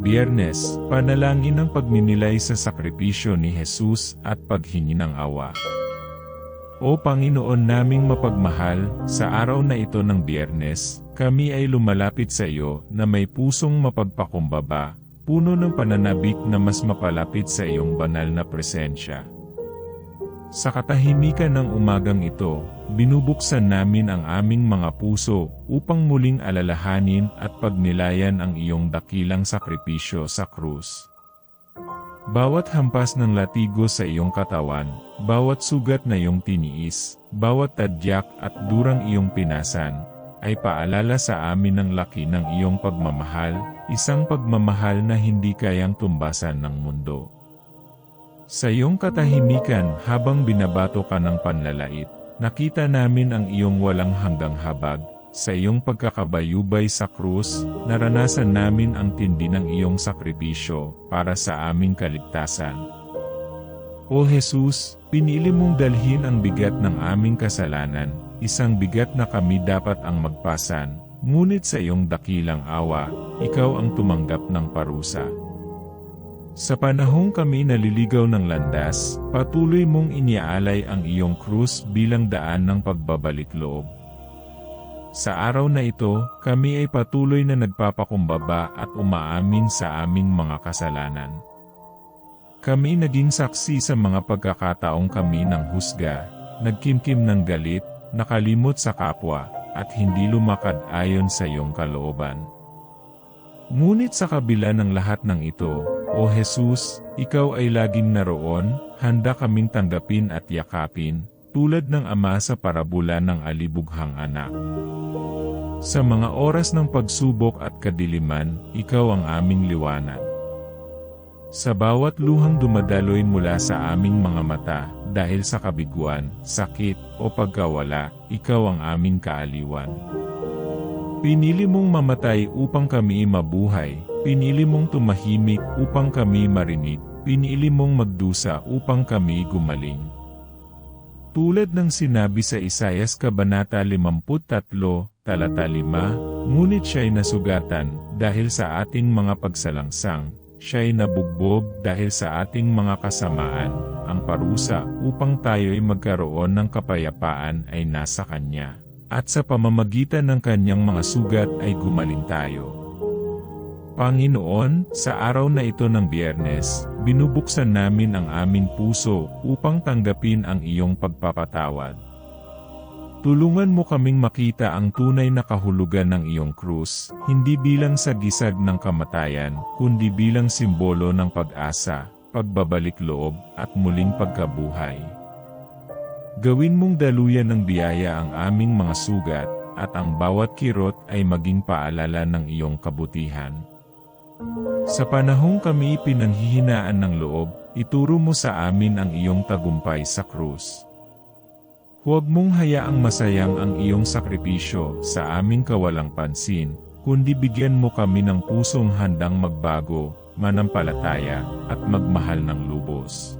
Biyernes, panalangin ng pagninilay sa sakripisyo ni Jesus at paghingi ng awa. O Panginoon naming mapagmahal, sa araw na ito ng biyernes, kami ay lumalapit sa iyo na may pusong mapagpakumbaba, puno ng pananabik na mas mapalapit sa iyong banal na presensya. Sa katahimikan ng umagang ito, binubuksan namin ang aming mga puso upang muling alalahanin at pagnilayan ang iyong dakilang sakripisyo sa krus. Bawat hampas ng latigo sa iyong katawan, bawat sugat na iyong tiniis, bawat tadyak at durang iyong pinasan, ay paalala sa amin ng laki ng iyong pagmamahal, isang pagmamahal na hindi kayang tumbasan ng mundo. Sa iyong katahimikan habang binabato ka ng panlalait, nakita namin ang iyong walang hanggang habag, sa iyong pagkakabayubay sa krus, naranasan namin ang tindi ng iyong sakripisyo para sa aming kaligtasan. O Jesus, pinili mong dalhin ang bigat ng aming kasalanan, isang bigat na kami dapat ang magpasan, ngunit sa iyong dakilang awa, ikaw ang tumanggap ng parusa. Sa panahong kami naliligaw ng landas, patuloy mong iniaalay ang iyong krus bilang daan ng pagbabalik loob. Sa araw na ito, kami ay patuloy na nagpapakumbaba at umaamin sa aming mga kasalanan. Kami naging saksi sa mga pagkakataong kami ng husga, nagkimkim ng galit, nakalimot sa kapwa, at hindi lumakad ayon sa iyong kalooban. Ngunit sa kabila ng lahat ng ito, O Jesus, Ikaw ay laging naroon, handa kaming tanggapin at yakapin, tulad ng ama sa parabula ng alibughang anak. Sa mga oras ng pagsubok at kadiliman, ikaw ang aming liwanag. Sa bawat luhang dumadaloy mula sa aming mga mata, dahil sa kabiguan, sakit, o pagkawala, ikaw ang aming kaaliwan. Pinili mong mamatay upang kami mabuhay, pinili mong tumahimik upang kami marinig, pinili mong magdusa upang kami gumaling. Tulad ng sinabi sa Isayas Kabanata 53, talata 5, ngunit siya'y nasugatan dahil sa ating mga pagsalangsang, siya'y nabugbog dahil sa ating mga kasamaan, ang parusa upang tayo'y magkaroon ng kapayapaan ay nasa Kanya. At sa pamamagitan ng Kanyang mga sugat ay gumaling tayo. Panginoon, sa araw na ito ng biyernes, binubuksan namin ang aming puso upang tanggapin ang iyong pagpapatawad. Tulungan mo kaming makita ang tunay na kahulugan ng iyong krus, hindi bilang sagisag ng kamatayan, kundi bilang simbolo ng pag-asa, pagbabalik loob, at muling pagkabuhay. Gawin mong daluyan ng biyaya ang aming mga sugat, at ang bawat kirot ay maging paalala ng iyong kabutihan. Sa panahong kami pinanghihinaan ng loob, ituro mo sa amin ang iyong tagumpay sa krus. Huwag mong hayaang masayang ang iyong sakripisyo sa aming kawalang pansin, kundi bigyan mo kami ng pusong handang magbago, manampalataya, at magmahal ng lubos.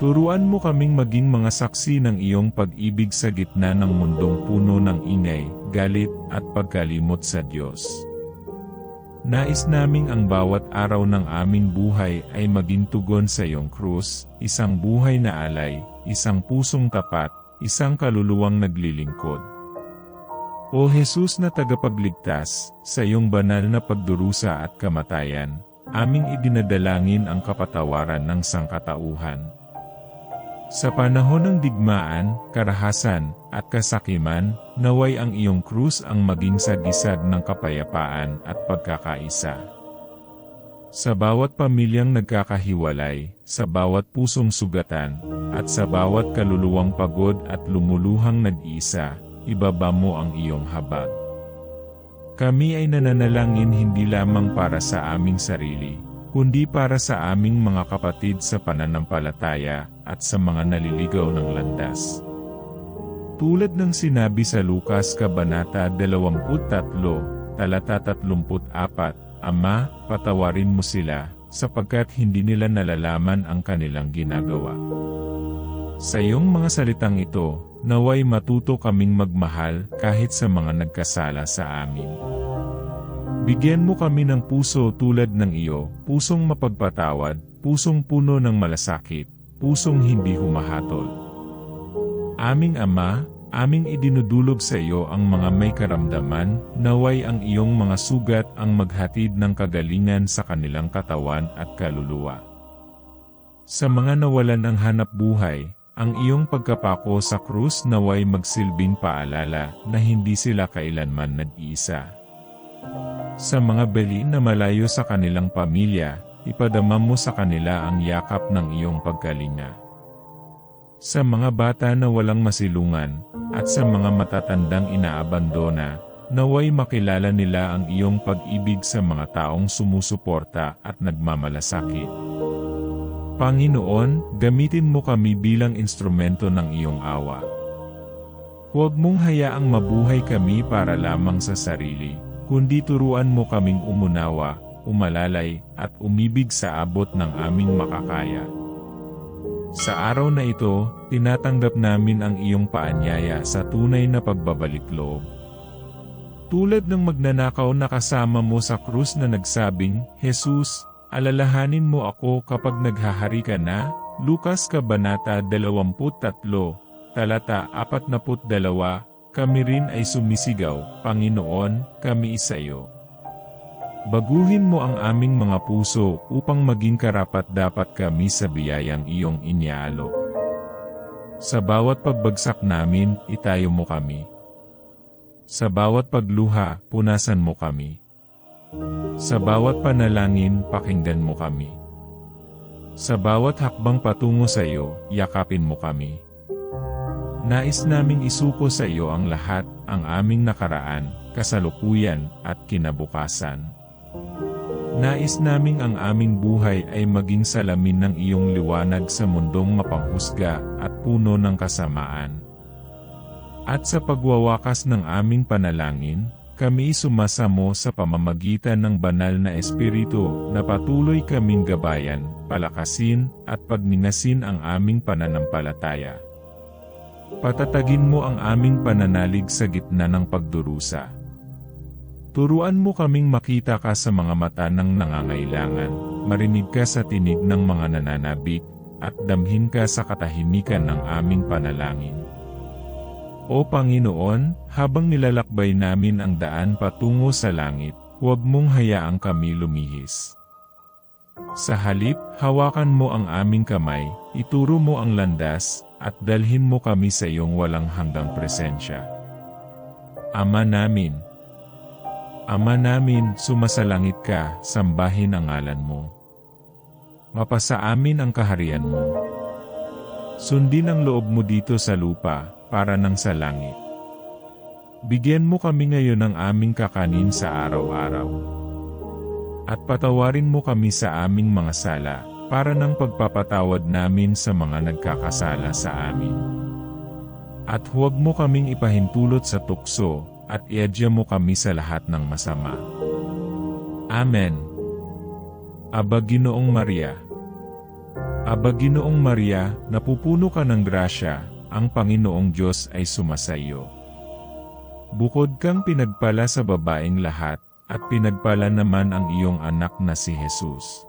Turuan mo kaming maging mga saksi ng iyong pag-ibig sa gitna ng mundong puno ng ingay, galit, at pagkalimot sa Diyos. Nais naming ang bawat araw ng aming buhay ay maging tugon sa iyong krus, isang buhay na alay, isang pusong tapat, isang kaluluwang naglilingkod. O Jesus na tagapagligtas, sa iyong banal na pagdurusa at kamatayan, aming idinadalangin ang kapatawaran ng sangkatauhan. Sa panahon ng digmaan, karahasan, at kasakiman, naway ang iyong krus ang maging sagisag ng kapayapaan at pagkakaisa. Sa bawat pamilyang nagkakahiwalay, sa bawat pusong sugatan, at sa bawat kaluluwang pagod at lumuluhang nag-iisa, ibaba mo ang iyong habag. Kami ay nananalangin hindi lamang para sa aming sarili, kundi para sa aming mga kapatid sa pananampalataya at sa mga naliligaw ng landas. Tulad ng sinabi sa Lukas Kabanata 23, talata 34, Ama, patawarin mo sila, sapagkat hindi nila nalalaman ang kanilang ginagawa. Sa iyong mga salitang ito, naway matuto kaming magmahal kahit sa mga nagkasala sa amin. Bigyan mo kami ng puso tulad ng iyo, pusong mapagpatawad, pusong puno ng malasakit, pusong hindi humahatol. Aming Ama, aming idinudulog sa iyo ang mga may karamdaman, naway ang iyong mga sugat ang maghatid ng kagalingan sa kanilang katawan at kaluluwa. Sa mga nawalan ng hanap buhay, ang iyong pagkapako sa krus naway magsilbing paalala na hindi sila kailanman nag-iisa. Sa mga beli na malayo sa kanilang pamilya, ipadama mo sa kanila ang yakap ng iyong pagkalinga. Sa mga bata na walang masilungan, at sa mga matatandang inaabandona, naway makilala nila ang iyong pag-ibig sa mga taong sumusuporta at nagmamalasakit. Panginoon, gamitin mo kami bilang instrumento ng iyong awa. Huwag mong hayaang mabuhay kami para lamang sa sarili, kundi turuan mo kaming umunawa, umalalay, at umibig sa abot ng aming makakaya. Sa araw na ito, tinatanggap namin ang iyong paanyaya sa tunay na pagbabalik loob. Tulad ng magnanakaw na kasama mo sa krus na nagsabing, Jesus, alalahanin mo ako kapag naghahari ka na, Lukas Kabanata 23, talata 42, kami rin ay sumisigaw, Panginoon, kami isa iyo. Baguhin mo ang aming mga puso upang maging karapat dapat kami sa biyayang iyong inyaalok. Sa bawat pagbagsak namin, itayo mo kami. Sa bawat pagluha, punasan mo kami. Sa bawat panalangin, pakinggan mo kami. Sa bawat hakbang patungo sa iyo, yakapin mo kami. Nais naming isuko sa iyo ang lahat, ang aming nakaraan, kasalukuyan, at kinabukasan. Nais naming ang aming buhay ay maging salamin ng iyong liwanag sa mundong mapanghusga at puno ng kasamaan. At sa pagwawakas ng aming panalangin, kami sumasamo sa pamamagitan ng banal na espiritu na patuloy kaming gabayan, palakasin, at pagninasin ang aming pananampalataya. Patatagin mo ang aming pananalig sa gitna ng pagdurusa. Turuan mo kaming makita ka sa mga mata ng nangangailangan, marinig ka sa tinig ng mga nananabik, at damhin ka sa katahimikan ng aming panalangin. O Panginoon, habang nilalakbay namin ang daan patungo sa langit, huwag mong hayaang kami lumihis. Sa halip, hawakan mo ang aming kamay, ituro mo ang landas, at dalhin mo kami sa iyong walang hanggang presensya. Ama namin, Ama namin, sumasalangit ka, sambahin ang ngalan mo. Mapasa amin ang kaharian mo. Sundin ang loob mo dito sa lupa, para nang sa langit. Bigyan mo kami ngayon ng aming kakanin sa araw-araw. At patawarin mo kami sa aming mga sala, para ng pagpapatawad namin sa mga nagkakasala sa amin. At huwag mo kaming ipahintulot sa tukso, at iadya mo kami sa lahat ng masama. Amen. Aba Ginoong Maria Aba Ginoong Maria, napupuno ka ng grasya, ang Panginoong Diyos ay sumasayo. Bukod kang pinagpala sa babaeng lahat, at pinagpala naman ang iyong anak na si Jesus.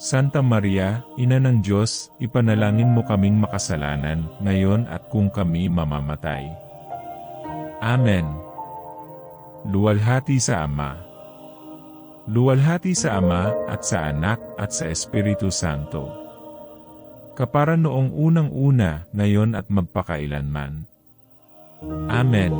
Santa Maria, Ina ng Diyos, ipanalangin mo kaming makasalanan, ngayon at kung kami mamamatay. Amen. Luwalhati sa Ama. Luwalhati sa Ama, at sa Anak, at sa Espiritu Santo. Kapara noong unang-una, ngayon at magpakailanman. Amen.